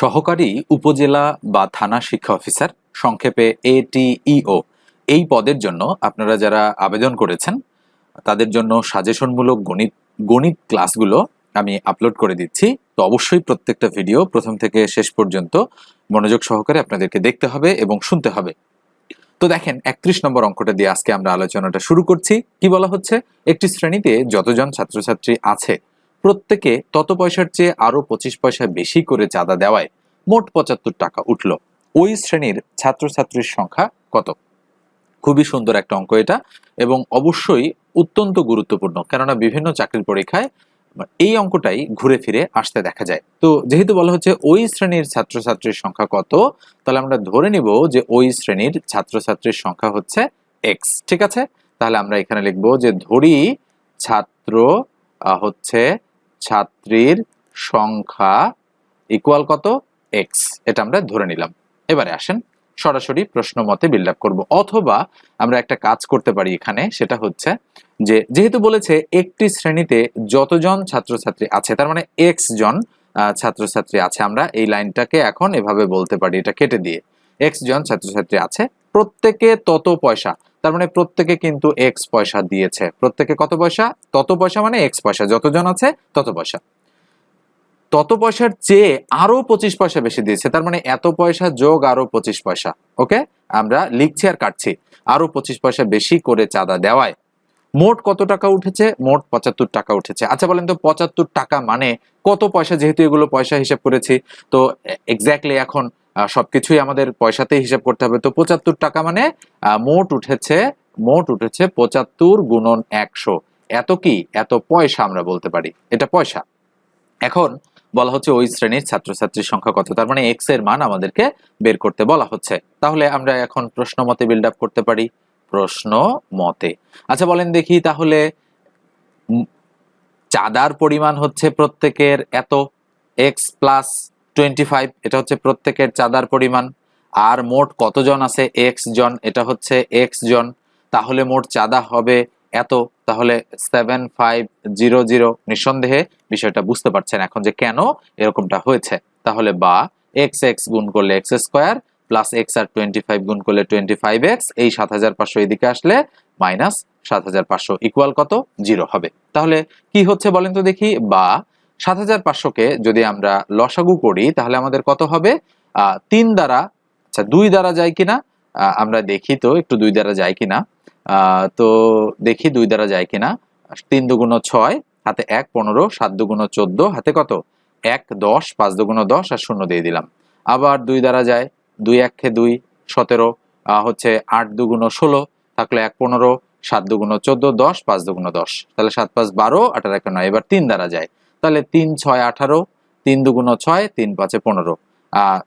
সহকারী উপজেলা বা থানা শিক্ষা অফিসার সংক্ষেপে এটিইও। এই পদের জন্য আপনারা যারা আবেদন করেছেন, তাদের জন্য সাজেশনমূলক গণিত গণিত ক্লাসগুলো আমি আপলোড করে দিচ্ছি। তো অবশ্যই প্রত্যেকটা ভিডিও প্রথম থেকে শেষ পর্যন্ত মনোযোগ সহকারে আপনাদেরকে দেখতে হবে এবং শুনতে হবে। তো দেখেন, একত্রিশ নম্বর অঙ্কটা দিয়ে আজকে আমরা আলোচনাটা শুরু করছি। কি বলা হচ্ছে? একটি শ্রেণীতে যতজন ছাত্রছাত্রী আছে প্রত্যেকে তত পয়সার চেয়ে আরও পঁচিশ পয়সা বেশি করে চাঁদা দেওয়ায় মোট পঁচাত্তর টাকা উঠল। ওই শ্রেণির ছাত্রছাত্রীর সংখ্যা কত? খুবই সুন্দর একটা অঙ্ক এটা এবং অবশ্যই অত্যন্ত গুরুত্বপূর্ণ কেননা বিভিন্ন চাকরির পরীক্ষায় এই অঙ্কটাই ঘুরে ফিরে আসতে দেখা যায়। তো যেহেতু বলা হচ্ছে ওই শ্রেণির ছাত্রছাত্রীর সংখ্যা কত, তাহলে আমরা ধরে নিব যে ওই শ্রেণির ছাত্রছাত্রীর সংখ্যা হচ্ছে এক্স ঠিক আছে? তাহলে আমরা এখানে লিখব যে ধরি ছাত্র হচ্ছে ছাত্রীর সংখ্যা ইকুয়াল কত? এক্স এটা আমরা ধরে নিলাম। এবারে আসেন, সরাসরি প্রশ্ন মতে বিল্ড আপ করব। অথবা আমরা একটা কাজ করতে পারি এখানে, সেটা হচ্ছে যে, যেহেতু বলেছে একটি শ্রেণীতে যতজন ছাত্রছাত্রী আছে, তার মানে এক্স জন ছাত্রছাত্রী আছে, আমরা এই লাইনটাকে এখন এভাবে বলতে পারি এটা কেটে দিয়ে। এক্স জন ছাত্রছাত্রী আছে, প্রত্যেকে তত পয়সা। তার মানে প্রত্যেকে কিন্তু এক্স পয়সা দিয়েছে। প্রত্যেকে কত পয়সা? তত পয়সা মানে এক্স পয়সা। যতজন আছে, তত পয়সা। তত পয়সার চেয়ে আরও পঁচিশ পয়সা বেশি দিয়েছে। তার মানে এত পয়সা যোগ আরও পঁচিশ পয়সা। ওকে? আমরা লিখছি আর কাটছি। আরও পঁচিশ পয়সা বেশি করে চাঁদা দেওয়ায়। মোট কত টাকা উঠেছে? মোট পঁচাত্তর টাকা উঠেছে। আচ্ছা বলেন তো, পঁচাত্তর টাকা মানে কত পয়সা? যেহেতু এগুলো পয়সা হিসাব করেছি, তো এক্স্যাক্টলি এখন সবকিছুই আমাদের পয়সাতেই হিসাব করতে হবে। তো পঁচাত্তর টাকা মানে মোট উঠেছে মোট উঠেছে পঁচাত্তর গুণন একশো। এত কি? এত পয়সা আমরা বলতে পারি। এটা পয়সা। এখন বলা হচ্ছে ওই শ্রেণির ছাত্রছাত্রীর সংখ্যা কত? তার মানে এক্সের মান আমাদেরকে বের করতে বলা হচ্ছে। তাহলে আমরা এখন প্রশ্ন মতে বিল্ড আপ করতে পারি। প্রশ্ন মতে। আচ্ছা বলেন দেখি তাহলে চাঁদার পরিমাণ হচ্ছে প্রত্যেকের এত? এক্স প্লাস টোয়েন্টি ফাইভ এটা হচ্ছে প্রত্যেকের চাঁদার পরিমাণ। আর মোট কতজন আছে? এক্স জন, এটা হচ্ছে এক্স জন। তাহলে মোট চাঁদা হবে এত। তাহলে সেভেন ফাইভ জিরো জিরো নিঃসন্দেহে বিষয়টা বুঝতে পারছেন এখন যে কেন এরকমটা হয়েছে। তাহলে বা এক্স এক্স গুণ করলে এক্স স্কোয়ার প্লাস এক্স আর টোয়েন্টি ফাইভ গুণ করলে টোয়েন্টি ফাইভ এক্স এই সাত হাজার পাঁচশো এদিকে আসলে মাইনাস সাত হাজার পাঁচশো ইকুয়াল কত? জিরো হবে। তাহলে কি হচ্ছে বলেন তো দেখি? বা সাত হাজার পাঁচশোকে যদি আমরা লসাগু করি, তাহলে আমাদের কত হবে? তিন দ্বারা আচ্ছা দুই দ্বারা যায় কিনা? আমরা দেখি তো, একটু দুই দ্বারা যায় কিনা? তো দেখি দুই দ্বারা যায় কিনা। তিন দুগুণ ছয়, হাতে এক পনেরো, সাত দুগুণ চোদ্দ, হাতে কত? এক দশ, পাঁচ দুগুণ দশ আর শূন্য দিয়ে দিলাম। আবার দুই দ্বারা যায়, দুই একে দুই, সতেরো হচ্ছে আট দুগুণ ষোলো, থাকলে এক পনেরো, সাত দুগুণ চোদ্দ, দশ, পাঁচ দুগুণ দশ। তাহলে সাত পাঁচ বারো, আঠারো এক নয়, এবার তিন দ্বারা যায়। তাহলে তিন ছয় আঠারো, তিন দুগুণ ছয়, তিন পাঁচে পনেরো।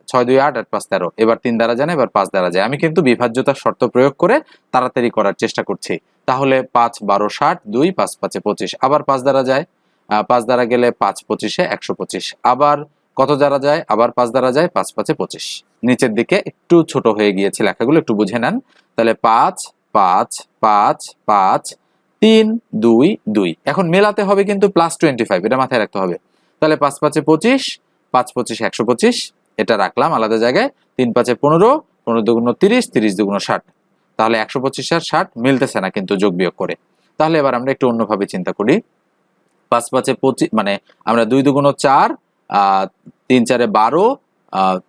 ছয় দুই আট আট পাঁচ তেরো। এবার তিন দ্বারা যায় এবার পাঁচ দ্বারা যায়। আমি কিন্তু বিভাজ্যতার শর্ত প্রয়োগ করে তাড়াতাড়ি করার চেষ্টা করছি। তাহলে পাঁচ, বারো, ষাট, দুই, পাঁচ, পাঁচে পঁচিশ। আবার পাঁচ দ্বারা যায়। পাঁচ দ্বারা গেলে পাঁচ পঁচিশে একশো পঁচিশ। আবার কত দ্বারা যায়? আবার পাঁচ দ্বারা যায়, পাঁচ পাঁচে পঁচিশ। নিচের দিকে একটু ছোট হয়ে গিয়েছে লেখাগুলো, একটু বুঝে নেন। তাহলে পাঁচ পাঁচ পাঁচ পাঁচ তিন, দুই দুই। এখন মেলাতে হবে কিন্তু প্লাস টোয়েন্টি ফাইভ এটা মাথায় রাখতে হবে। তাহলে পাঁচ পাঁচে পঁচিশ, পাঁচ পঁচিশ একশো পঁচিশ, এটা রাখলাম আলাদা জায়গায়। তিন পাঁচে পনেরো পনেরো দুগুণ তিরিশ তিরিশ দুগুণ ষাট। তাহলে একশো পঁচিশ আর ষাট মিলতেছে না কিন্তু যোগ বিয়োগ করে। তাহলে এবার আমরা একটু অন্যভাবে চিন্তা করি। পাঁচ পাঁচে পঁচিশ মানে আমরা দুই দুগুণ চার তিন চারে বারো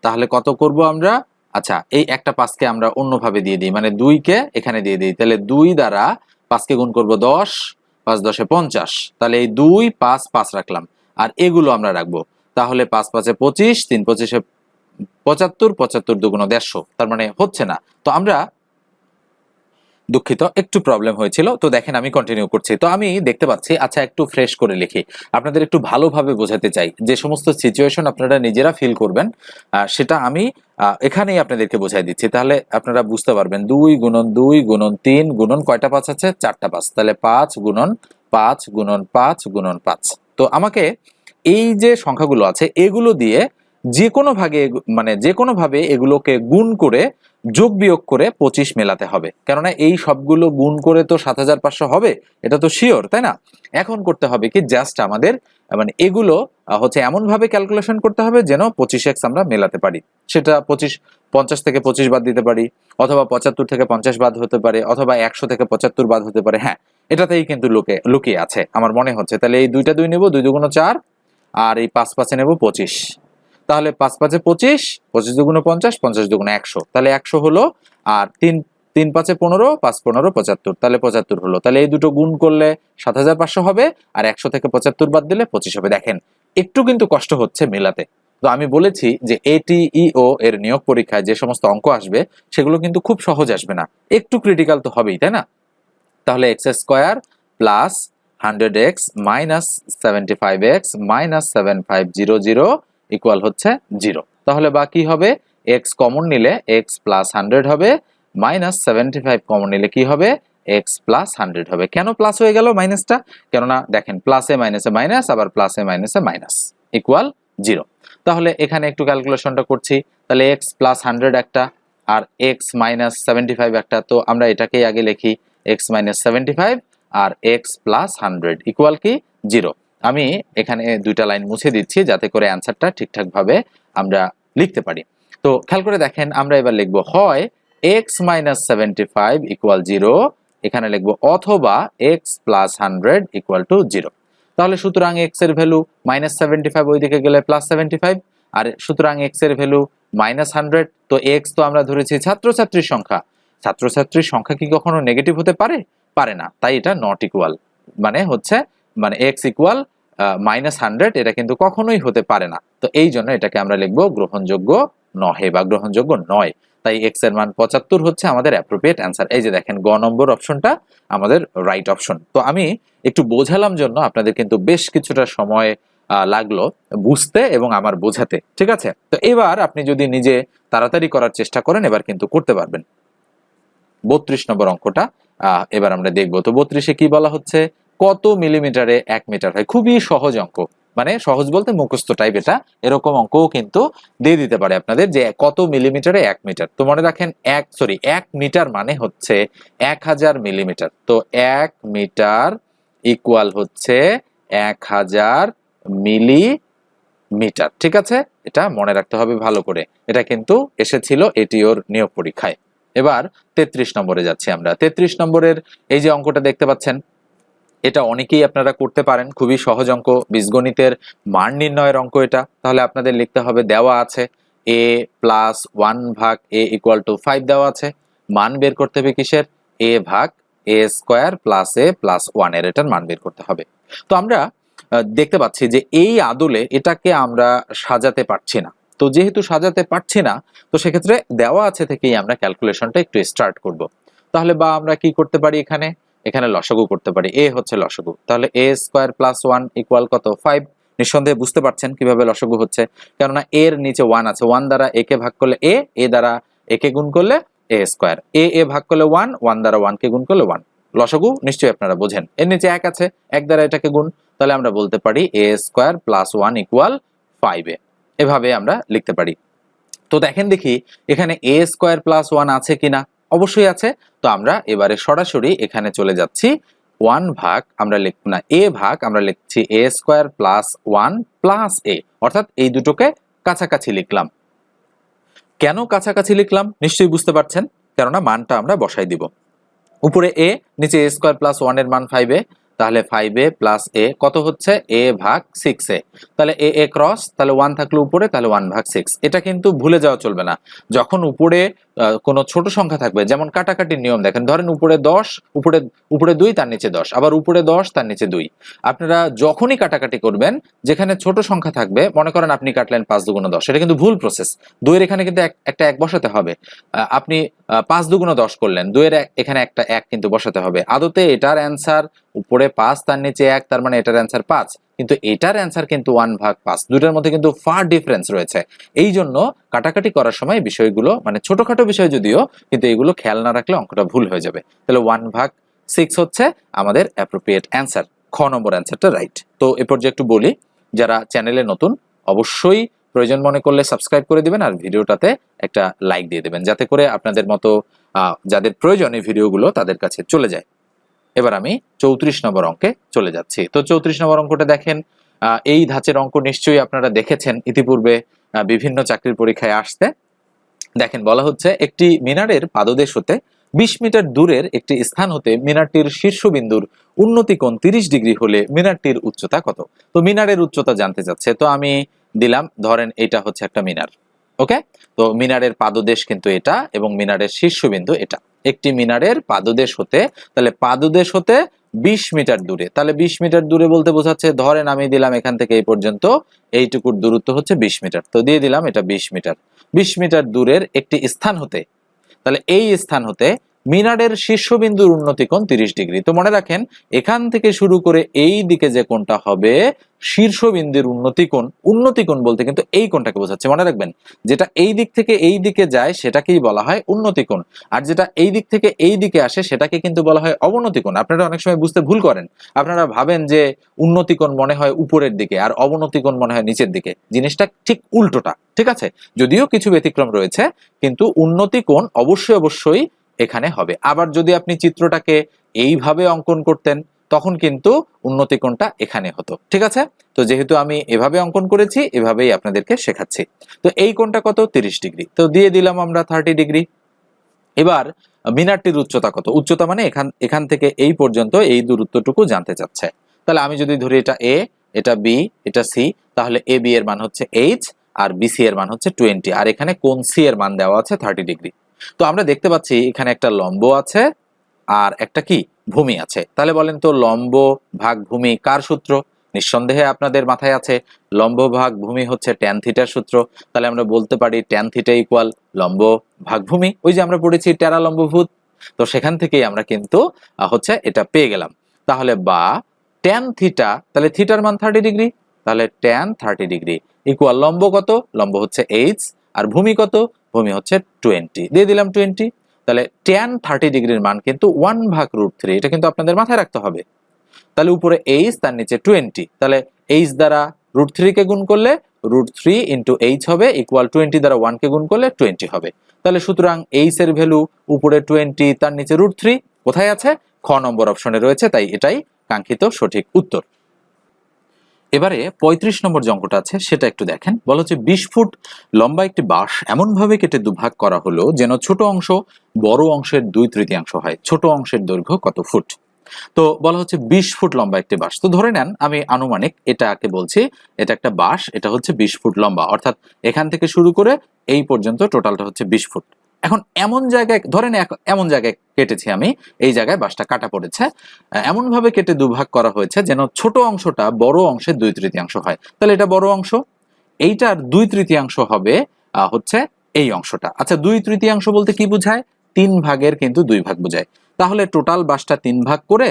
তাহলে কত করব আমরা? আচ্ছা এই একটা পাঁচকে আমরা অন্যভাবে দিয়ে দিই। মানে দুইকে এখানে দিয়ে দিই। তাহলে দুই দ্বারা পাঁচকে গুণ করব দশ, পাঁচ দশে পঞ্চাশ। তাহলে এই দুই, পাঁচ পাঁচ রাখলাম। আর এগুলো আমরা রাখব। তাহলে পাঁচ, পাঁচে পঁচিশ, তিন, পঁচিশে পঁচাত্তর পঁচাত্তর দুগুণ দেড়শো। তার মানে হচ্ছে না। তো আমরা দুঃখিত, একটু প্রবলেম হয়েছিল। তো দেখেন আমি কন্টিনিউ করছি। তো আমি দেখতে পাচ্ছি আচ্ছা একটু ফ্রেশ করে লিখি। আপনাদের একটু ভালোভাবে বোঝাতে চাই। যে সমস্ত সিচুয়েশন আপনারা নিজেরা ফিল করবেন সেটা আমি এখানেই আপনাদেরকে বোঝাই দিচ্ছি। তাহলে আপনারা বুঝতে পারবেন, দুই গুণন দুই গুণন তিন গুণন কয়টা পাঁচ আছে? চারটা পাঁচ। তাহলে পাঁচ গুণন পাঁচ গুণন পাঁচ গুণন পাঁচ। তো আমাকে এই যে সংখ্যাগুলো আছে, এগুলো দিয়ে যে কোনো ভাগে মানে যে কোনো ভাবে এগুলোকে গুণ করে যোগ বিয়োগ করে পঁচিশ মেলাতে হবে। কেননা এই সবগুলো গুণ করে তো সাত হাজার পাঁচশো হবে, এটা তো শিওর তাই না? এখন করতে হবে কি জাস্ট আমাদের মানে এগুলো হচ্ছে এমন ভাবে ক্যালকুলেশন করতে হবে যেন পঁচিশ এক্স আমরা মেলাতে পারি। সেটা পঁচিশ, পঞ্চাশ থেকে পঁচিশ বাদ দিতে পারি, অথবা পঁচাত্তর থেকে পঞ্চাশ বাদ হতে পারে, অথবা একশো থেকে পঁচাত্তর বাদ হতে পারে। হ্যাঁ এটাতেই কিন্তু লোকে, লুকিয়ে আছে, আমার মনে হচ্ছে। তাহলে এই দুইটা দুই নেব, দুই দুগুণ চার, আর এই পাঁচ পাঁচে নেব পঁচিশ। তাহলে পাঁচ পাঁচে পঁচিশ পঁচিশ দুগুণে পঞ্চাশ পঞ্চাশ দুগুণে একশো। তাহলে একশো হলো, আর তিন তিন পাঁচে পনেরো, পাঁচ পনেরো পঁচাত্তর। তাহলে পঁচাত্তর হলো। তাহলে এই দুটো গুণ করলে সাত হাজার পাঁচশো হবে, আর একশো থেকে পঁচাত্তর বাদ দিলে পঁচিশ হবে। দেখেন, একটু কিন্তু কষ্ট হচ্ছে মেলাতে। তো আমি বলেছি যে এটিইও এর নিয়োগ পরীক্ষায় যে সমস্ত অঙ্ক আসবে, সেগুলো কিন্তু খুব সহজ আসবে না। একটু ক্রিটিক্যাল তো হবেই, তাই না? তাহলে X square plus hundred X minus seventy five X minus seven five zero zero equal হচ্ছে জিরো তাহলে বা কি হবে? এক্স কমন নিলে এক্স প্লাস হান্ড্রেড হবে মাইনাস সেভেন্টি ফাইভ কমন নিলে কি হবে? এক্স প্লাস হান্ড্রেড হবে। কেন প্লাস হয়ে গেল মাইনাসটা কেননা দেখেন প্লাসে মাইনাসে মাইনাস আবার প্লাসে মাইনাসে মাইনাস ইকুয়াল জিরো তাহলে এখানে একটু ক্যালকুলেশনটা করছি। তাহলে এক্স প্লাস হান্ড্রেড একটা, আর এক্স মাইনাস সেভেন্টি ফাইভ একটা, তো আমরা এটাকেই আগে লিখি এক্স মাইনাস সেভেন্টি ফাইভ আর এক্স প্লাস হান্ড্রেড ইকুয়াল কি? জিরো আমি এখানে দুইটা লাইন মুছে দিচ্ছি যাতে করে অ্যান্সারটা ঠিকঠাকভাবে আমরা লিখতে পারি। তো খেয়াল করে দেখেন, আমরা এবার লিখব হয় X minus seventy five equal zero এখানে লিখব অথবা X plus hundred equal to zero তাহলে সুতরাং এক্সের ভ্যালু মাইনাস সেভেন্টি ফাইভ ওইদিকে গেলে প্লাস সেভেন্টি ফাইভ আর সুতরাং এক্সের ভ্যালু মাইনাস হান্ড্রেড তো এক্স তো আমরা ধরেছি ছাত্রছাত্রীর সংখ্যা। ছাত্রছাত্রীর সংখ্যা কি কখনো নেগেটিভ হতে পারে? পারে না। তাই এটা নট ইকুয়াল মানে হচ্ছে মানে এক্স ইকুয়াল মাইনাস হান্ড্রেড এটা কিন্তু কখনোই হতে পারে না। তো এই জন্য এটাকে আমরা লিখব গ্রহণযোগ্য নহে বা গ্রহণযোগ্য নয়। তাই এক্সের মান পঁচাত্তর হচ্ছে আমাদের অ্যাপ্রোপ্রিয়েট অ্যান্সার এই যে দেখেন, গ নম্বর অপশনটা আমাদের রাইট অপশন তো আমি একটু বোঝালাম জন্য আপনাদের কিন্তু বেশ কিছুটা সময় লাগল বুঝতে এবং আমার বোঝাতে, ঠিক আছে? তো এবার আপনি যদি নিজে তাড়াতাড়ি করার চেষ্টা করেন, এবার কিন্তু করতে পারবেন। বত্রিশ নম্বর অঙ্কটা এবার আমরা দেখব। তো বত্রিশে কি বলা হচ্ছে? কত মিলিমিটারে এক মিটার হয়? খুবই সহজ অঙ্ক। মানে সহজ বলতে মুখস্থ টাইপ এটা। এরকম অঙ্কও কিন্তু দিয়ে দিতে পারে আপনাদের যে কত মিলিমিটারে এক মিটার। তো মনে রাখেন এক সরি এক মিটার মানে হচ্ছে এক হাজার মিলিমিটার। তো এক মিটার ইকুয়াল হচ্ছে এক হাজার মিলি মিটার ঠিক আছে? এটা মনে রাখতে হবে ভালো করে। এটা কিন্তু এসেছিল এটি ওর নিয়োগ পরীক্ষায়। এবার তেত্রিশ নম্বরে যাচ্ছি আমরা। তেত্রিশ নম্বরের এই যে অঙ্কটা দেখতে পাচ্ছেন এটা অনেকেই আপনারা করতে পারেন। খুবই সহজ অঙ্ক, বীজগণিতের মান নির্ণয়ের অঙ্ক এটা। তাহলে আপনাদের লিখতে হবে দেওয়া আছে। এ প্লাস ওয়ান ভাগ এ ইকুয়াল টু ফাইভ দেওয়া আছে। মান বের করতে হবে কিসের? এ ভাগ A square plus A plus ওয়ানের এটার মান বের করতে হবে। তো আমরা দেখতে পাচ্ছি যে এই আদলে এটাকে আমরা সাজাতে পারছি না। তো যেহেতু সাজাতে পারছি না, তো সেক্ষেত্রে দেওয়া আছে থেকেই আমরা ক্যালকুলেশনটা একটু স্টার্ট করব। তাহলে বা আমরা কি করতে পারি এখানে? এখানে লসাগু করতে পারি। এ হচ্ছে লসাগু। তাহলে A square plus one equal কত? ফাইভ নিঃসন্দেহে বুঝতে পারছেন কীভাবে লসাগু হচ্ছে। কেননা এর নিচে ওয়ান আছে। ওয়ান দ্বারা একে ভাগ করলে এ এ দ্বারা একে গুণ করলে এ স্কোয়ার এ এ ভাগ করলে ওয়ান ওয়ান দ্বারা ওয়ানকে গুণ করলে ওয়ান লসাগু নিশ্চয়ই আপনারা বোঝেন। এর নিচে এক আছে। এক দ্বারা এটাকে গুণ, তাহলে আমরা বলতে পারি A square plus one equal five এভাবে আমরা লিখতে পারি। তো দেখেন দেখি, এখানে এ স্কোয়ার প্লাস ওয়ান আছে কিনা? অবশ্যই আছে। তো আমরা এবারে সরাসরি এখানে চলে যাচ্ছি। ওয়ান ভাগ আমরা লিখব না, এ ভাগ আমরা লিখছি A square plus one plus A. অর্থাৎ এই দুটোকে কাছাকাছি লিখলাম। কেন কাছাকাছি লিখলাম? নিশ্চয়ই বুঝতে পারছেন। কেননা মানটা আমরা বসাই দিব। উপরে এ, নিচে এ স্কোয়ার প্লাস ওয়ানের মান ফাইভ এ। তাহলে ফাইভ এ প্লাস এ কত হচ্ছে? এ ভাগ সিক্স এ। তাহলে এ এ ক্রস তাহলে ওয়ান থাকলে উপরে, তাহলে ওয়ান ভাগ সিক্স এটা কিন্তু ভুলে যাওয়া চলবে না। যখন উপরে কোনো ছোট সংখ্যা থাকবে। যেমন কাটাকাটির নিয়ম দেখেন, ধরেন উপরে দশ, উপরে উপরে দুই, তার নিচে দশ, আবার উপরে দশ, তার নিচে দুই। আপনারা যখনই কাটাকাটি করবেন, যেখানে ছোট সংখ্যা থাকবে, মনে করেন আপনি কাটলেন পাঁচ দুগুণ দশ, এটা কিন্তু ভুল প্রসেস দুইয়ের এখানে কিন্তু এক- একটা এক বসাতে হবে। আপনি পাঁচ দুগুণ দশ করলেন, দুইয়ের এখানে একটা এক কিন্তু বসাতে হবে। আদতে এটার অ্যান্সার উপরে পাঁচ, তার নিচে এক, তার মানে এটার অ্যান্সার পাঁচ। কিন্তু এটার অ্যান্সার কিন্তু ওয়ান ভাগ পাঁচ। দুটার মধ্যে কিন্তু ফার ডিফারেন্স রয়েছে। এই জন্য কাটাকাটি করার সময় বিষয়গুলো মানে ছোটখাটো বিষয় যদিও, কিন্তু এগুলো খেয়াল না রাখলে অঙ্কটা ভুল হয়ে যাবে। তাহলে ওয়ান ভাগ সিক্স হচ্ছে আমাদের অ্যাপ্রোপ্রিয়েট অ্যান্সার খ নম্বর অ্যান্সারটা রাইট তো এ পর্যায়ে একটু বলি, যারা চ্যানেলে নতুন, অবশ্যই প্রয়োজন মনে করলে সাবস্ক্রাইব করে দিবেন আর ভিডিওটাতে একটা লাইক দিয়ে দেবেন। যাতে করে আপনাদের মতো যাদের প্রয়োজন এই ভিডিওগুলো তাদের কাছে চলে যায়। এবার আমি চৌত্রিশ নম্বর অঙ্কে চলে যাচ্ছি। তো চৌত্রিশ নম্বর অঙ্কটা দেখেন এই ধাঁচের অঙ্ক নিশ্চয়ই আপনারা দেখেছেন, ইতিপূর্বে বিভিন্ন চাকরির পরীক্ষায় আসতে। দেখেন, বলা হচ্ছে একটি মিনারের পাদদেশ হতে বিশ মিটার দূরের একটি স্থান হতে মিনারটির শীর্ষবিন্দুর উন্নতি কোণ তিরিশ ডিগ্রি হলে মিনারটির উচ্চতা কত? তো মিনারের উচ্চতা জানতে চাচ্ছে। তো আমি দিলাম, ধরেন এটা হচ্ছে একটা মিনার, ওকে? তো মিনারের পাদদেশ কিন্তু এটা এবং মিনারের শীর্ষবিন্দু এটা। একটি মিনারের পাদদেশ হতে, তাহলে পাদদেশ হতে বিশ মিটার দূরে। তাহলে বিশ মিটার দূরে বলতে বোঝাচ্ছে, ধরেন আমি দিলাম এখান থেকে এই পর্যন্ত, এইটুকুর দূরত্ব হচ্ছে বিশ মিটার। তো দিয়ে দিলাম এটা বিশ মিটার। বিশ মিটার দূরের একটি স্থান হতে, তাহলে এই স্থান হতে মিনারের শীর্ষবিন্দুর উন্নতি কোণ তিরিশ ডিগ্রি। তো মনে রাখেন, এখান থেকে শুরু করে এই দিকে যে কোণটা হবে, শীর্ষবিন্দুর উন্নতি কোণ উন্নতি কোণ বলতে কিন্তু এই কোণটাকে বোঝাচ্ছে। মনে রাখবেন, যেটা এই দিক থেকে এই দিকে যায়, সেটাকেই বলা হয় উন্নতি কোণ। আর যেটা এই দিক থেকে এই দিকে আসে, সেটাকে কিন্তু বলা হয় অবনতি কোণ। আপনারা অনেক সময় বুঝতে ভুল করেন। আপনারা ভাবেন যে উন্নতি কোণ মনে হয় উপরের দিকে, আর অবনতি কোণ মনে হয় নিচের দিকে। জিনিসটা ঠিক উল্টোটা, ঠিক আছে? যদিও কিছু ব্যতিক্রম রয়েছে, কিন্তু উন্নতি কোণ অবশ্যই অবশ্যই এখানে হবে। আবার যদি আপনি চিত্রটাকে এইভাবে অঙ্কন করতেন, তখন কিন্তু উন্নতি কোণটা এখানে হতো। ঠিক আছে? তো যেহেতু আমি এভাবে অঙ্কন করেছি, এভাবেই আপনাদেরকে শেখাচ্ছি। তো এই কোণটা কত? তিরিশ ডিগ্রি। তো দিয়ে দিলাম আমরা থার্টি ডিগ্রি। এবার মিনারটির উচ্চতা কত? উচ্চতা মানে এখান এখান থেকে এই পর্যন্ত এই দূরত্বটুকু জানতে চাচ্ছে। তাহলে আমি যদি ধরি এটা এ এটা বি এটা সি তাহলে এ বি এর মান হচ্ছে এইচ আর বিসি এর মান হচ্ছে টোয়েন্টি আর এখানে কোন সি এর মান দেওয়া আছে থার্টি ডিগ্রি। তো আমরা দেখতে পাচ্ছি এখানে একটা লম্ব আছে আর একটা কি? ভূমি আছে। তাহলে বলেন তো লম্ব ভাগ ভূমি কার সূত্র? নিঃসন্দেহে আপনাদের মাথায় আছে। লম্ব ভাগ ভূমি হচ্ছে ট্যান থিটার সূত্র। তাহলে আমরা বলতে পারি ট্যান থিটা ইকুয়াল লম্ব ভাগ ভূমি। ওই যে আমরা পড়েছি টেরা লম্বভূত। তো সেখান থেকেই আমরা কিন্তু হচ্ছে এটা পেয়ে গেলাম। তাহলে বা ট্যান থিটা তাহলে থিটার মান থার্টি ডিগ্রি তাহলে ট্যান থার্টি ডিগ্রি ইকুয়াল লম্ব কত? লম্ব হচ্ছে এইচ আর ভূমি কত? ভূমি হচ্ছে টোয়েন্টি দিয়ে দিলাম টোয়েন্টি তাহলে টেন থার্টি ডিগ্রির মান কিন্তু ওয়ান ভাগ রুট থ্রি এটা কিন্তু আপনাদের মাথায় রাখতে হবে। তাহলে উপরে এইচ তার নিচে টোয়েন্টি তাহলে এইচ দ্বারা রুট থ্রিকে গুণ করলে রুট থ্রি ইন্টু এইচ হবে ইকুয়াল টোয়েন্টি দ্বারা ওয়ানকে গুণ করলে টোয়েন্টি হবে। তাহলে সুতরাং এইচ এর ভ্যালু উপরে টোয়েন্টি তার নিচে রুট থ্রি কোথায় আছে? খ নম্বর অপশনে রয়েছে, তাই এটাই কাঙ্ক্ষিত সঠিক উত্তর। এবারে ৩৫ নম্বর অঙ্কটা আছে, সেটা একটু দেখেন। বলা হচ্ছে বিশ ফুট লম্বা একটি বাঁশ এমনভাবে কেটে দুভাগ করা হলো যেন ছোট অংশ বড় অংশের দুই তৃতীয়াংশ হয়। ছোট অংশের দৈর্ঘ্য কত ফুট? তো বলা হচ্ছে বিশ ফুট লম্বা একটি বাঁশ। তো ধরে নেন, আমি আনুমানিক এটাকে বলছি, এটা একটা বাঁশ, এটা হচ্ছে বিশ ফুট লম্বা। অর্থাৎ এখান থেকে শুরু করে এই পর্যন্ত টোটালটা হচ্ছে বিশ ফুট। এখন এমন জায়গায় ধরেন এমন জায়গায় কেটেছি আমি, এই জায়গায় বাসটা কাটা পড়েছে। এমন ভাবে কেটে দুভাগ করা হয়েছে যেন ছোট অংশটা বড় অংশের দুই তৃতীয়াংশ হয়। তাহলে এটা বড় অংশ? এইটার দুই তৃতীয়াংশ হবে হচ্ছে এই অংশটা। আচ্ছা দুই তৃতীয়াংশ বলতে কি বোঝায়? তিন ভাগের কিন্তু দুই ভাগ বোঝায়। তাহলে টোটাল বাসটা তিন ভাগ করে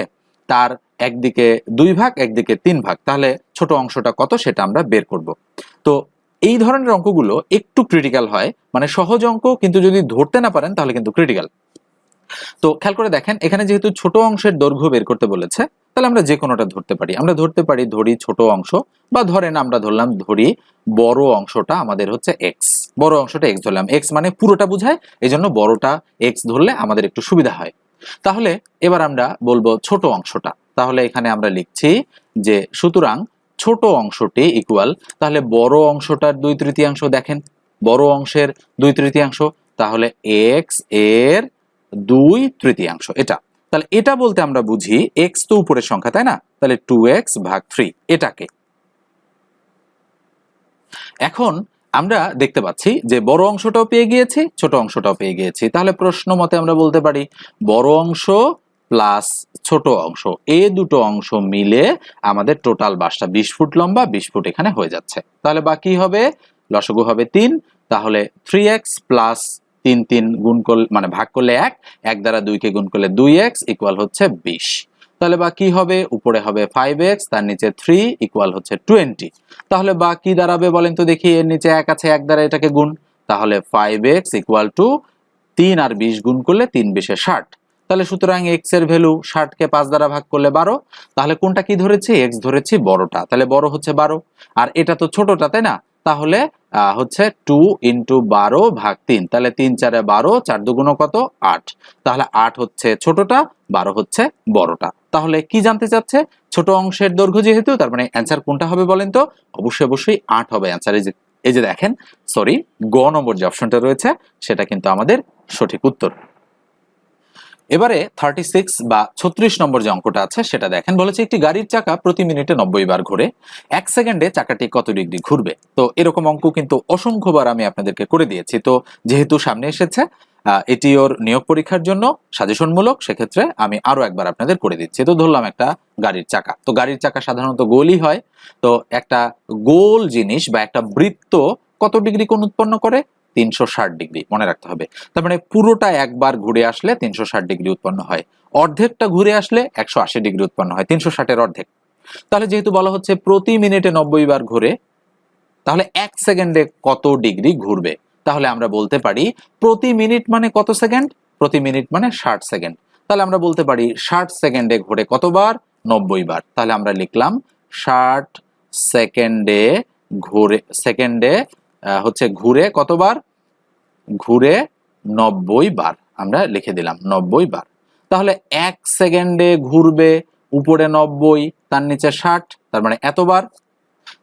তার একদিকে দুই ভাগ, একদিকে তিন ভাগ। তাহলে ছোট অংশটা কত সেটা আমরা বের করব। তো এই ধরনের অঙ্কগুলো একটু ক্রিটিক্যাল হয়। মানে সহজ অঙ্ক, কিন্তু যদি ধরতে না পারেন, তাহলে কিন্তু ক্রিটিক্যাল তো খেয়াল করে দেখেন, এখানে যেহেতু ছোট অংশের দৈর্ঘ্য বের করতে বলেছে, তাহলে আমরা যে কোনোটা ধরতে পারি। আমরা ধরতে পারি, ধরি ছোট অংশ, বা ধরেন আমরা ধরলাম, ধরি বড় অংশটা আমাদের হচ্ছে এক্স বড় অংশটা এক্স ধরলাম। এক্স মানে পুরোটা বুঝায় এই জন্য বড়টা এক্স ধরলে আমাদের একটু সুবিধা হয়। তাহলে এবার আমরা বলব ছোট অংশটা। তাহলে এখানে আমরা লিখছি যে, সুতরাং ছোট অংশটি ইকুয়াল তাহলে বড় অংশটার দুই তৃতীয়াংশ দেখেন, বড় অংশের দুই তৃতীয়াংশ, তাহলে এক্সের দুই তৃতীয়াংশ, এটা। তাহলে এটা বলতে আমরা বুঝি এক্স তো উপরের সংখ্যা, তাই না? তাহলে টু এক্স ভাগ থ্রি এটাকে। এখন আমরা দেখতে পাচ্ছি যে বড় অংশটাও পেয়ে গিয়েছি, ছোট অংশটাও পেয়ে গিয়েছি। তাহলে প্রশ্ন মতে আমরা বলতে পারি, বড় অংশ প্লাস ছোট অংশ, এ দুটো অংশ মিলে আমাদের টোটাল বাসটা বিশ ফুট লম্বা, বিশ ফুট এখানে হয়ে যাচ্ছে। তাহলে বাকি হবে? লসগু হবে তিন, তাহলে থ্রি এক্স প্লাস তিন তিন গুণ করলে মানে ভাগ করলে এক এক দ্বারা দুইকে গুণ করলে দুই এক্স ইকুয়াল হচ্ছে বিশ। তাহলে বা কি হবে? উপরে হবে ফাইভ এক্স তার নিচে থ্রি ইকুয়াল হচ্ছে টোয়েন্টি তাহলে বা কি দাঁড়াবে বলেন তো দেখি, এর নিচে এক আছে, এক দ্বারা এটাকে গুণ। তাহলে ফাইভ এক্স ইকুয়াল টু তিন আর বিশ গুণ করলে তিন বিশে ষাট। তাহলে সুতরাং এক্সের ভ্যালু ষাটকে পাঁচ দ্বারা ভাগ করলে বারো, তাহলে কোনটা কি ধরেছি? এক্স ধরেছি বড়টা, তাহলে বড় হচ্ছে বারো। আর এটা তো ছোটটা, তাই না? তাহলে হচ্ছে টু ইন্টু বারো ভাগ তিন, তাহলে তিন চারে বারো, চার দুগুণ কত? আট। তাহলে আট হচ্ছে ছোটটা, বারো হচ্ছে বড়টা। তাহলে কি জানতে চাচ্ছে? ছোট অংশের দৈর্ঘ্য যেহেতু, তার মানে অ্যান্সার কোনটা হবে বলেন তো? অবশ্যই অবশ্যই আট হবে অ্যান্সার এই যে এই যে দেখেন সরি গ নম্বর যে অপশনটা রয়েছে, সেটা কিন্তু আমাদের সঠিক উত্তর। এবারে থার্টি সিক্স বা ছত্রিশ নম্বর যে অঙ্কটা আছে, সেটা দেখেন। বলেছে একটি গাড়ির চাকা প্রতি মিনিটে নব্বই বার ঘুরে, এক সেকেন্ডে চাকাটি কত ডিগ্রি ঘুরবে? তো এরকম অঙ্ক কিন্তু অসংখ্যবার আমি আপনাদেরকে করে দিয়েছি। তো যেহেতু সামনে এসেছে এটি ওর নিয়োগ পরীক্ষার জন্য সাজেশনমূলক, সেক্ষেত্রে আমি আরও একবার আপনাদের করে দিচ্ছি। তো ধরলাম একটা গাড়ির চাকা। তো গাড়ির চাকা সাধারণত গোলই হয়। তো একটা গোল জিনিস বা একটা বৃত্ত কত ডিগ্রি কোণ উৎপন্ন করে? তিনশো ষাট ডিগ্রি, মনে রাখতে হবে। তার মানে পুরোটা একবার ঘুরে আসলে তিনশো ষাট ডিগ্রি উৎপন্ন হয়। অর্ধেকটা ঘুরে আসলে একশো আশি ডিগ্রি উৎপন্ন হয়, তিনশো ষাটের অর্ধেক। তাহলে যেহেতু বলা হচ্ছে প্রতি মিনিটে নব্বই বার ঘুরে, তাহলে এক সেকেন্ডে কত ডিগ্রি ঘুরবে? তাহলে আমরা বলতে পারি প্রতি মিনিট মানে কত সেকেন্ড? প্রতি মিনিট মানে ষাট সেকেন্ড। তাহলে আমরা বলতে পারি ষাট সেকেন্ডে ঘুরে কতবার? নব্বই বার। তাহলে আমরা লিখলাম ষাট সেকেন্ডে ঘুরে, সেকেন্ডে হচ্ছে ঘুরে কতবার? ঘুরে নব্বই বার আমরা লিখে দিলাম, নব্বই বার। তাহলে এক সেকেন্ডে ঘুরবে, উপরে নব্বই, তার নিচে ষাট, তার মানে এতবার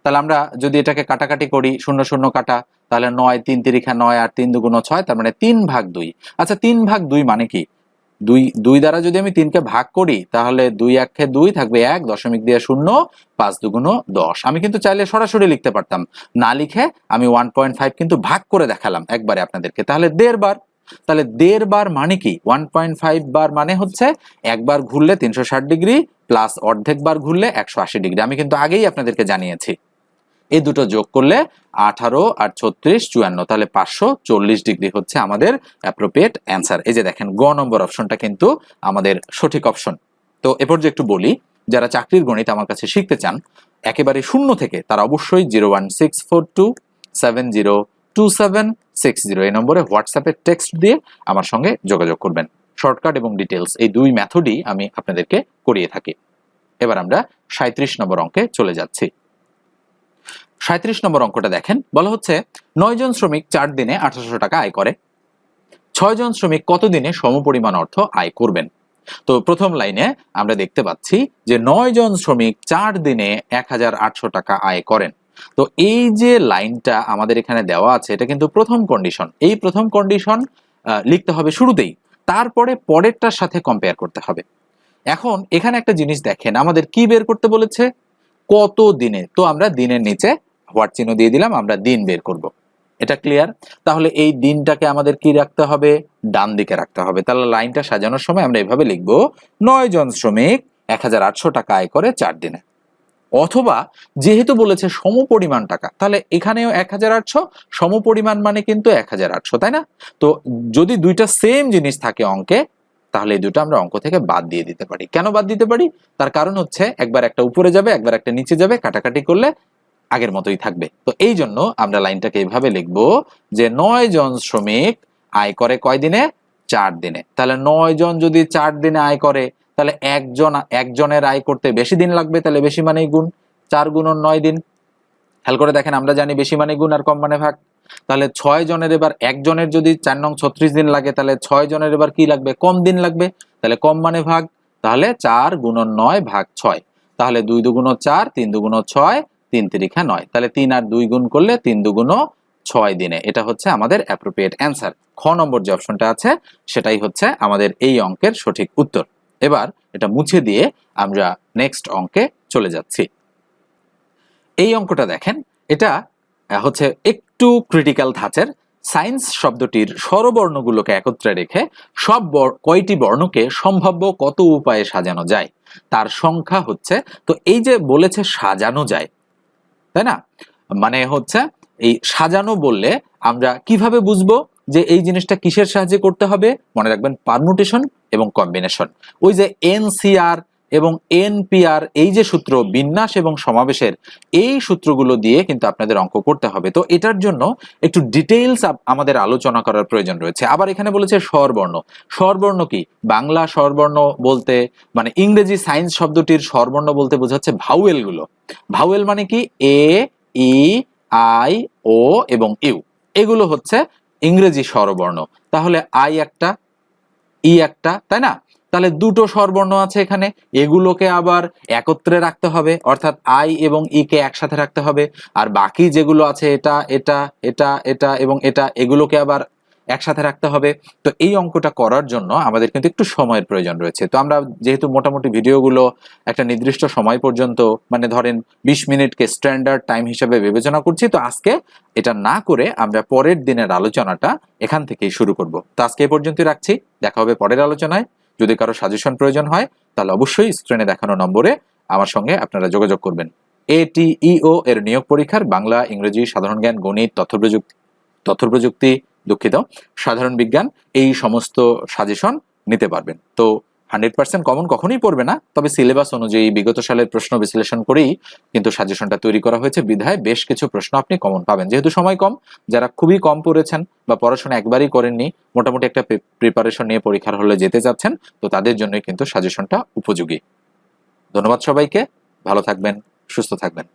তাহলে আমরা যদি এটাকে কাটাকাটি করি, শূন্য শূন্য কাটা, তাহলে নয়, তিন তিরিখা নয় আর তিন দুগুণ ছয়, তার মানে তিন ভাগ দুই। আচ্ছা তিন ভাগ দুই মানে কি? দুই দুই দ্বারা যদি আমি তিনকে ভাগ করি, তাহলে দুই একে দুই থাকবে এক, দশমিক দিয়ে শূন্য, পাঁচ দুগুণ দশ। আমি কিন্তু চাইলে সরাসরি লিখতে পারতাম। না লিখে আমি ওয়ান পয়েন্ট ফাইভ কিন্তু ভাগ করে দেখালাম একবারে আপনাদেরকে। তাহলে দেড় বার। তাহলে দেড় বার মানে কি? ওয়ান পয়েন্ট ফাইভ বার মানে হচ্ছে একবার ঘুরলে তিনশো ষাট ডিগ্রি প্লাস অর্ধেক বার ঘুরলে একশো আশি ডিগ্রি। আমি কিন্তু আগেই আপনাদেরকে জানিয়েছি। এই দুটো যোগ করলে আঠারো আর ছত্রিশ চুয়ান্ন, তাহলে পাঁচশো চল্লিশ ডিগ্রি হচ্ছে আমাদের অ্যাপ্রোপ্রিয়েট অ্যান্সার এই যে দেখেন, গ নম্বর অপশনটা কিন্তু আমাদের সঠিক অপশন তো এরপর যে একটু বলি, যারা চাকরির গণিত আমার কাছে শিখতে চান, একেবারে শূন্য থেকে তারা অবশ্যই zero one six four two seven zero two seven six zero এই নম্বরে হোয়াটসঅ্যাপে টেক্সট দিয়ে আমার সঙ্গে যোগাযোগ করবেন। শর্টকাট এবং ডিটেলস এই দুই মেথডই আমি আপনাদেরকে করিয়ে থাকি। এবার আমরা সাঁত্রিশ নম্বর অঙ্কে চলে যাচ্ছি। সাঁত্রিশ নম্বর অঙ্কটা দেখেন। বলা হচ্ছে, নয় জন শ্রমিক চার দিনে আঠারোশো টাকা আয় করে। ছয় জন শ্রমিক কত দিনে সমপরিমাণ অর্থ আয় করবেন? তো প্রথম লাইনে আমরা দেখতে পাচ্ছি যে নয় জন শ্রমিক চার দিনে এক হাজার আটশো টাকা আয় করেন। তো এই যে লাইনটা আমাদের এখানে দেওয়া আছে, এটা কিন্তু প্রথম কন্ডিশন এই প্রথম কন্ডিশন লিখতে হবে শুরুতেই। তারপরে পরেরটার সাথে কম্পেয়ার করতে হবে। এখন এখানে একটা জিনিস দেখেন, আমাদের কি বের করতে বলেছে? কত দিনে? তো আমরা দিনের নিচে হোয়াট চিহ্ন দিয়ে দিলাম, আমরা দিন বের করব। এটা ক্লিয়ার তাহলে এই দিনটাকে আমাদের কি রাখতে হবে? ডান দিকে রাখতে হবে। তাহলে লাইনটা সাজানোর সময় আমরা এভাবে লিখব, নয় জন শ্রমিক, এক হাজার আটশো টাকা আয় করে চার দিনে। অথবা যেহেতু বলেছে সমপরিমাণ টাকা, তাহলে এখানেও এক হাজার আটশো, সমপরিমাণ মানে কিন্তু এক হাজার আটশো, তাই না? তো যদি দুইটা সেম জিনিস থাকে অঙ্কে, তাহলে এই দুটো আমরা অঙ্ক থেকে বাদ দিয়ে দিতে পারি। কেন বাদ দিতে পারি? তার কারণ হচ্ছে একবার একটা উপরে যাবে, একবার একটা নিচে যাবে, কাটাকাটি করলে আগের মতোই থাকবে। তো এই জন্য আমরা লাইনটাকে এইভাবে লিখব যে নয় জন শ্রমিক আয় করে কয় দিনে? চার দিনে। তাহলে নয় জন যদি চার দিনে আয় করে, তাহলে একজন একজনের আয় করতে বেশি দিন লাগবে, তাহলে বেশি মানেই গুণ। চার গুণন নয় দিন। খেয়াল করে দেখেন, আমরা জানি বেশি মানে গুণ আর কম মানে ভাগ। তাহলে ছয় জনের এবার একজনের যদি চার নং ছত্রিশ দিন লাগে, তাহলে ছয় জনের এবার কি লাগবে? কম দিন লাগবে। তাহলে কম মানে ভাগ। তাহলে চার গুণন নয় ভাগ ছয়। তাহলে দুই দুগুণ চার, তিন দুগুণ ছয় তিন তিরিখা নয়। তাহলে তিন আর দুই গুণ করলে তিন দুগুণ ছয় দিনে। এটা হচ্ছে আমাদের অ্যাপ্রোপ্রিয়েট অ্যান্সার খ নম্বর যে অপশনটা আছে, সেটাই হচ্ছে আমাদের এই অঙ্কের সঠিক উত্তর। এবার এটা মুছে দিয়ে আমরা নেক্সট অঙ্কে চলে যাচ্ছি। এই অঙ্কটা দেখেন, এটা হচ্ছে একটু ক্রিটিক্যাল ধাঁচের। সায়েন্স শব্দটির স্বরবর্ণগুলোকে একত্রে রেখে সব কয়টি বর্ণকে সম্ভাব্য কত উপায়ে সাজানো যায়? তার সংখ্যা হচ্ছে, তো এই যে বলেছে সাজানো যায় তাই না? মানে হচ্ছে এই সাজানো বললে আমরা কীভাবে বুঝব যে এই জিনিসটা কিসের সাহায্যে করতে হবে? মনে রাখবেন পারমুটেশন এবং কম্বিনেশন ওই যে এনসিআর এবং এনপিআর এই যে সূত্র, বিন্যাস এবং সমাবেশের এই সূত্রগুলো দিয়ে কিন্তু আপনাদের অঙ্ক করতে হবে। তো এটার জন্য একটু ডিটেইলস আমাদের আলোচনা করার প্রয়োজন রয়েছে। আবার এখানে বলেছে স্বরবর্ণ। স্বরবর্ণ কি? বাংলা স্বরবর্ণ বলতে মানে ইংরেজি সায়েন্স শব্দটির স্বরবর্ণ বলতে বোঝাচ্ছে ভাউয়েলগুলো ভাউয়েল মানে কি? এ ই আই ও এবং ইউ এগুলো হচ্ছে ইংরেজি স্বরবর্ণ। তাহলে আই একটা ই একটা, তাই না? তাহলে দুটো স্বরবর্ণ আছে এখানে। এগুলোকে আবার একত্রে রাখতে হবে, অর্থাৎ আই এবং ই কে একসাথে রাখতে হবে। আর বাকি যেগুলো আছে, এটা এটা এটা এটা এবং এটা, এগুলোকে আবার একসাথে রাখতে হবে। তো এই অঙ্কটা করার জন্য আমাদের কিন্তু একটু সময়ের প্রয়োজন রয়েছে। তো আমরা যেহেতু মোটামুটি ভিডিওগুলো একটা নির্দিষ্ট সময় পর্যন্ত মানে ধরেন বিশ মিনিটকে স্ট্যান্ডার্ড টাইম হিসেবে বিবেচনা করছি, তো আজকে এটা না করে আমরা পরের দিনের আলোচনাটা এখান থেকেই শুরু করব। তো আজকে এই পর্যন্তই রাখছি। দেখা হবে পরের আলোচনায়। যদি কারও সাজেশন প্রয়োজন হয়, তাহলে অবশ্যই স্ক্রিনে দেখানো নম্বরে আমার সঙ্গে আপনারা যোগাযোগ করবেন। এটিইও এর নিয়োগ পরীক্ষার বাংলা, ইংরেজি, সাধারণ জ্ঞান, গণিত, তথ্য প্রযুক্তি তথ্য প্রযুক্তি দুঃখিত, সাধারণ বিজ্ঞান, এই সমস্ত সাজেশন নিতে পারবেন। তো হান্ড্রেড পার্সেন্ট কমন কখনোই পড়বে না, তবে সিলেবাস অনুযায়ী বিগত সালের প্রশ্ন বিশ্লেষণ করেই কিন্তু সাজেশনটা তৈরি করা হয়েছে। বিধায় বেশ কিছু প্রশ্ন আপনি কমন পাবেন। যেহেতু সময় কম, যারা খুবই কম পড়েছেন বা পড়াশোনা একবারই করেননি, মোটামুটি একটা প্রিপারেশন নিয়ে পরীক্ষার হলে যেতে যাচ্ছেন, তো তাদের জন্যই কিন্তু সাজেশনটা উপযোগী। ধন্যবাদ সবাইকে, ভালো থাকবেন, সুস্থ থাকবেন।